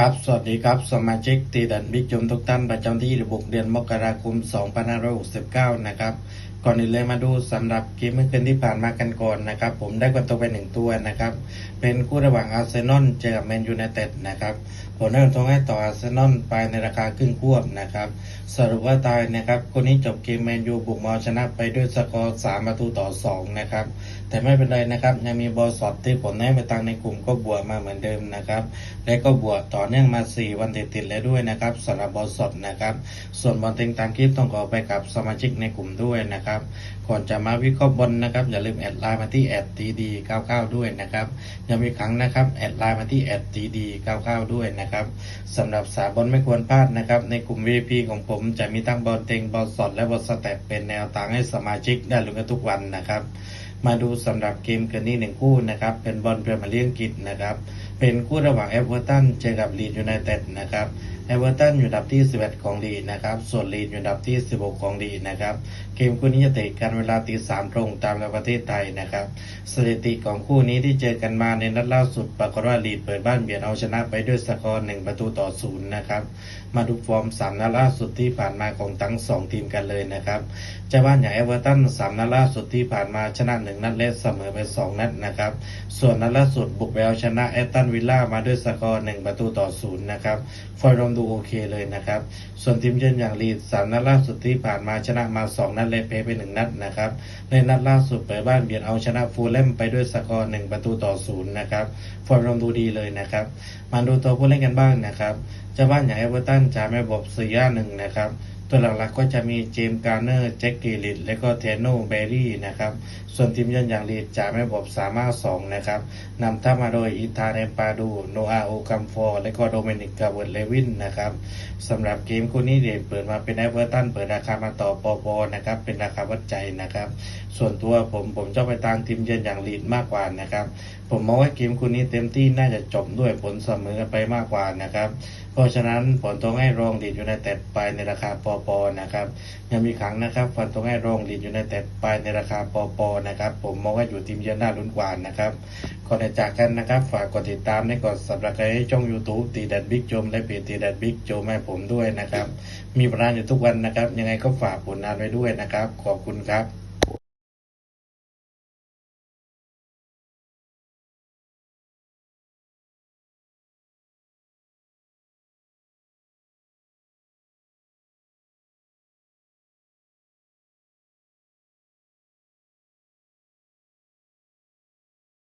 ครับ สวัสดีครับ สมาชิกตีดันบิ๊กจุมทุกท่านประจำที่26เดือนมกราคม 2569 นะครับ ก่อนอื่นเลยมาดูสำหรับเกมเมื่อคืนที่ผ่านมากันก่อนนะครับ ผมได้กดตัวไปหนึ่งตัวนะครับ เป็นคู่ระหว่างอาร์เซนอลเจอกับแมนยูไนเต็ดนะครับผมได้ตรงให้ต่ออาร์เซนอลไปในราคาครึ่งควบนะครับ สรุปว่าตายนะครับ คนนี้จบเกมแมนยูบุกมาเอาชนะไปด้วยสกอร์3ประตูต่อ 2 นะครับ แต่ไม่เป็นไรนะครับ ยังมีบอลสอดที่ผมได้ไปตังในกลุ่มก็บวกมาเหมือนเดิมนะครับ และก็บวกต่อเนื่องมา 4 วันติดๆแล้วด้วยนะครับสำหรับบอลสดนะครับ ส่วนบอลเต็งตามคลิปต้องขอไปกับสมาชิกในกลุ่มด้วยนะครับก่อนจะมาวิเคราะห์บอลนะครับ อย่าลืมแอดไลน์มาที่แอดดีดี99ด้วยนะครับยังมีครั้งนะครับแอดไลน์มาที่แอดดีดี99ด้วยนะครับสำหรับสายบอลไม่ควรพลาดนะครับ ในกลุ่ม VIP ของผมจะมีทั้งบอลเต็งบอลสดและบอลสแตทเป็นแนวทางให้สมาชิกได้ลุ้นกันทุกวันนะครับ มาดูสำหรับเกมคืนนี้หนึ่งคู่นะครับ เป็นบอลพรีเมียร์ลีกอังกฤษนะครับ เป็นคู่ระหว่างเอเวอร์ตันเจอกับลีดยูไนเต็ดนะครับ เอเวอร์ตันอยู่อันดับที่ 11 ของลีดนะครับ ส่วนลีดอยู่อันดับที่ 16 ของลีดนะครับ เกมคู่นี้จะเตะกันเวลาตีสามตรงตามในประเทศไทยนะครับ สถิติของคู่นี้ที่เจอกันมาในนัดล่าสุดปรากฏว่าลีดเปิดบ้านเบียดเอาชนะไปด้วยสกอร์หนึ่งประตูต่อศูนย์นะครับ มาดูฟอร์มสามนัดล่าสุดที่ผ่านมาของทั้งสองทีมกันเลยนะครับเจ้าบ้านอย่างเอเวอร์ตันสามนัดล่าสุดที่ผ่านมาชนะหนึ่งนัดและเสมอไปสองนัดนะครับ ส่วนนัดล่าสุดบุกไปเอาชนะแอตตันวิลล่ามาด้วยสกอร์หนึ่งประตูต่อศูนย์นะครับฟอร์มดูโอเคเลยนะครับ ส่วนทีมเยือนอย่างลีดสามนัดล่าสุดที่ผ่านมาชนะมาสองนัดเลยเพไปหนึ่งนัดนะครับ ในนัดล่าสุดเปิดบ้านเบียดเอาชนะฟูลแลมไปด้วยสกอร์หนึ่งประตูต่อศูนย์นะครับฟอร์มดูดีเลยนะครับ มาดูตัวผู้เล่นกันบ้างนะครับเจ้าบ้านอย่างเอเวอร์ตันจะไม่บอกสี่ย่าหนึ่งนะครับ ตัวหลักๆก็จะมีเจมส์การ์เนอร์แจ็คกิลิตและก็เทโนเบร์รี่นะครับ ส่วนทีมเยือนอย่างลีดจะไม่บอกสามารถสองนะครับนำทัพมาโดยอิตาเนปาดูโนอาโอคัมฟอร์และก็โดเมนิกกาเวิร์ดเลวินนะครับสำหรับเกมคู่นี้เด่นเปิดมาเป็นเอเวอร์ตันเปิดราคามาต่อปอปอนะครับเป็นราคาวัดใจนะครับ ส่วนตัวผมผมจะไปตามทีมเยือนอย่างลีดมากกว่านะครับผมมองว่าเกมคู่นี้เต็มที่น่าจะจบด้วยผลเสมอไปมากกว่านะครับเพราะฉะนั้นผลต้องให้รองลีดอยู่ในแต่ไปในราคาปอปอนะครับยังมีขังนะครับพันต้องให้รองลีดอยู่ในแต่ไปในราคาปอปอนะครับ ผมมองว่าอยู่ทีมเยือนน่าลุ้นกว่านะครับก่อนจากกันนะครับ ฝากกดติดตามและกดสับสไครต์ให้ช่อง YouTube ตีดัดบิ๊กโจมและเพจตีดัดบิ๊กโจมให้ผมด้วยนะครับ มีประานอยู่ทุกวันนะครับ ยังไงก็ฝากผลงานไว้ด้วยนะครับ ขอบคุณครับ